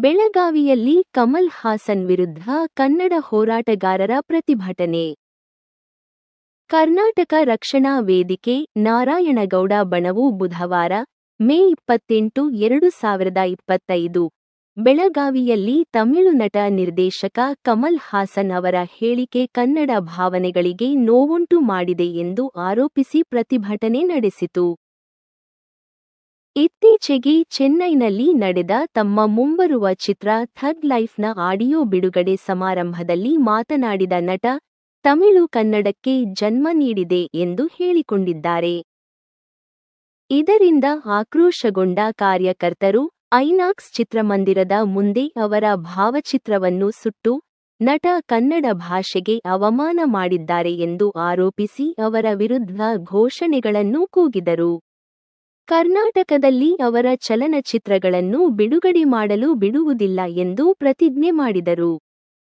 ಬೆಳಗಾವಿಯಲ್ಲಿ ಕಮಲ್ ಹಾಸನ್ ವಿರುದ್ಧ ಕನ್ನಡ ಹೋರಾಟಗಾರರ ಪ್ರತಿಭಟನೆ. ಕರ್ನಾಟಕ ರಕ್ಷಣಾ ವೇದಿಕೆ ನಾರಾಯಣಗೌಡ ಬಣವು ಬುಧವಾರ, ಮೇ ಇಪ್ಪತ್ತೆಂಟು, ಎರಡು ಸಾವಿರದ ಇಪ್ಪತ್ತೈದು. ಬೆಳಗಾವಿಯಲ್ಲಿ ತಮಿಳು ನಟ ನಿರ್ದೇಶಕ ಕಮಲ್ ಹಾಸನ್ ಅವರ ಹೇಳಿಕೆ ಕನ್ನಡ ಭಾವನೆಗಳಿಗೆ ನೋವುಂಟು ಮಾಡಿದೆ ಎಂದು ಆರೋಪಿಸಿ ಪ್ರತಿಭಟನೆ ನಡೆಸಿತು. ಇತ್ತೀಚೆಗೆ ಚೆನ್ನೈನಲ್ಲಿ ನಡೆದ ತಮ್ಮ ಮುಂಬರುವ ಚಿತ್ರ ಥಗ್ ಲೈಫ್ನ ಆಡಿಯೋ ಬಿಡುಗಡೆ ಸಮಾರಂಭದಲ್ಲಿ ಮಾತನಾಡಿದ ನಟ, ತಮಿಳು ಕನ್ನಡಕ್ಕೆ ಜನ್ಮ ನೀಡಿದೆ ಎಂದು ಹೇಳಿಕೊಂಡಿದ್ದಾರೆ. ಇದರಿಂದ ಆಕ್ರೋಶಗೊಂಡ ಕಾರ್ಯಕರ್ತರು, ಐನಾಕ್ಸ್ ಚಿತ್ರಮಂದಿರದ ಮುಂದೆ ಅವರ ಭಾವಚಿತ್ರವನ್ನು ಸುಟ್ಟು, ನಟ ಕನ್ನಡ ಭಾಷೆಗೆ ಅವಮಾನ ಮಾಡಿದ್ದಾರೆ ಎಂದು ಆರೋಪಿಸಿ ಅವರ ವಿರುದ್ಧ ಘೋಷಣೆಗಳನ್ನು ಕೂಗಿದರು. ಕರ್ನಾಟಕದಲ್ಲಿ ಅವರ ಚಲನಚಿತ್ರಗಳನ್ನು ಬಿಡುಗಡೆ ಮಾಡಲು ಬಿಡುವುದಿಲ್ಲ ಎಂದು ಪ್ರತಿಜ್ಞೆ ಮಾಡಿದರು.